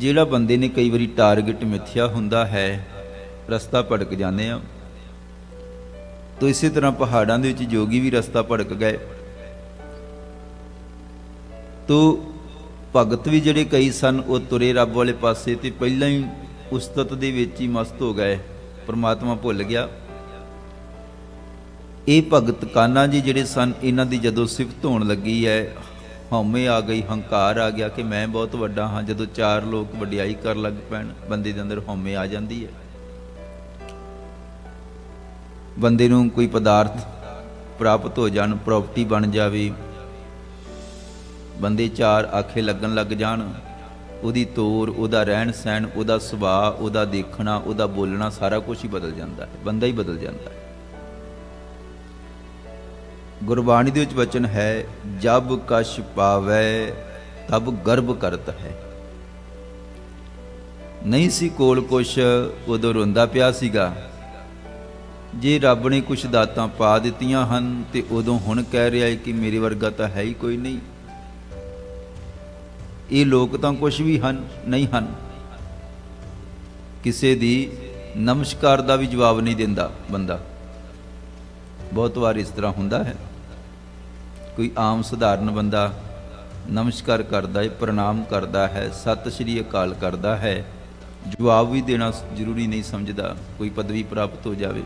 ਜਿਹੜਾ ਬੰਦੇ ਨੇ ਕਈ ਵਾਰੀ ਟਾਰਗੇਟ ਮਿੱਥਿਆ ਹੁੰਦਾ ਹੈ, ਰਸਤਾ ਭਟਕ ਜਾਂਦੇ ਆ। ਤੋ ਇਸੇ ਤਰ੍ਹਾਂ ਪਹਾੜਾਂ ਦੇ ਵਿੱਚ ਜੋਗੀ ਵੀ ਰਸਤਾ ਭਟਕ ਗਏ। ਤੋ ਭਗਤ ਵੀ ਜਿਹੜੇ ਕਈ ਸਨ, ਉਹ ਤੁਰੇ ਰੱਬ ਵਾਲੇ ਪਾਸੇ ਤੇ ਪਹਿਲਾਂ ਹੀ ਉਸਤਤ ਦੇ ਵਿੱਚ ਹੀ ਮਸਤ ਹੋ ਗਏ, ਪਰਮਾਤਮਾ ਭੁੱਲ ਗਿਆ। ਇਹ ਭਗਤ ਕਾਨਾ ਜੀ ਜਿਹੜੇ ਸਨ, ਇਹਨਾਂ ਦੀ ਜਦੋਂ ਸਿਫਤ ਹੋਣ ਲੱਗੀ ਹੈ ਹਉਮੈ ਆ ਗਈ, ਹੰਕਾਰ ਆ ਗਿਆ ਕਿ ਮੈਂ ਬਹੁਤ ਵੱਡਾ ਹਾਂ। ਜਦੋਂ ਚਾਰ ਲੋਕ ਵਡਿਆਈ ਕਰ ਲੱਗ ਪੈਣ, ਬੰਦੇ ਦੇ ਅੰਦਰ ਹਉਮੈ ਆ ਜਾਂਦੀ ਹੈ। ਬੰਦੇ ਨੂੰ ਕੋਈ ਪਦਾਰਥ ਪ੍ਰਾਪਤ ਹੋ ਜਾਣ ਪ੍ਰਾਪਰਟੀ ਬਣ ਜਾਵੇ, ਬੰਦੇ ਚਾਰ ਆਖੇ ਲੱਗਣ ਲੱਗ ਜਾਣ, ਉਹਦੀ ਤੋਰ, ਉਹਦਾ ਰਹਿਣ ਸਹਿਣ ਉਹਦਾ ਸੁਭਾਅ, ਉਹਦਾ ਦੇਖਣਾ, ਉਹਦਾ ਬੋਲਣਾ ਸਾਰਾ ਕੁਝ ਹੀ ਬਦਲ ਜਾਂਦਾ ਹੈ, ਬੰਦਾ ਹੀ ਬਦਲ ਜਾਂਦਾ ਹੈ। ਗੁਰਬਾਣੀ ਦੇ ਵਿੱਚ ਵਚਨ ਹੈ, ਜਬ ਕਸ਼ ਪਾਵੈ, ਤਬ ਗਰਭ ਕਰਤ ਹੈ। ਨਹੀਂ ਸੀ ਕੋਲ ਕੁਛ, ਉਦੋਂ ਰੋਂਦਾ ਪਿਆ ਸੀਗਾ। ਜੇ ਰੱਬ ਨੇ ਕੁਛ ਦਾਤਾਂ ਪਾ ਦਿੱਤੀਆਂ ਹਨ, ਤੇ ਉਦੋਂ ਹੁਣ ਕਹਿ ਰਿਹਾ ਹੈ ਕਿ ਮੇਰੇ ਵਰਗਾ ਤਾਂ ਹੈ ਹੀ ਕੋਈ ਨਹੀਂ। ਇਹ ਲੋਕ ਤਾਂ ਕੁਛ ਵੀ ਹਨ, ਨਹੀਂ ਹਨ। ਕਿਸੇ ਦੀ ਨਮਸਕਾਰ ਦਾ ਵੀ ਜਵਾਬ ਨਹੀਂ ਦਿੰਦਾ ਬੰਦਾ। ਬਹੁਤ ਵਾਰ ਇਸ ਤਰ੍ਹਾਂ ਹੁੰਦਾ ਹੈ। ਕੋਈ ਆਮ ਸਧਾਰਨ ਬੰਦਾ ਨਮਸਕਾਰ ਕਰਦਾ ਹੈ, ਪ੍ਰਣਾਮ ਕਰਦਾ ਹੈ, ਸਤਿ ਸ਼੍ਰੀ ਅਕਾਲ ਕਰਦਾ ਹੈ, ਜਵਾਬ ਵੀ ਦੇਣਾ ਜ਼ਰੂਰੀ ਨਹੀਂ ਸਮਝਦਾ, ਕੋਈ ਪਦਵੀ ਪ੍ਰਾਪਤ ਹੋ ਜਾਵੇ।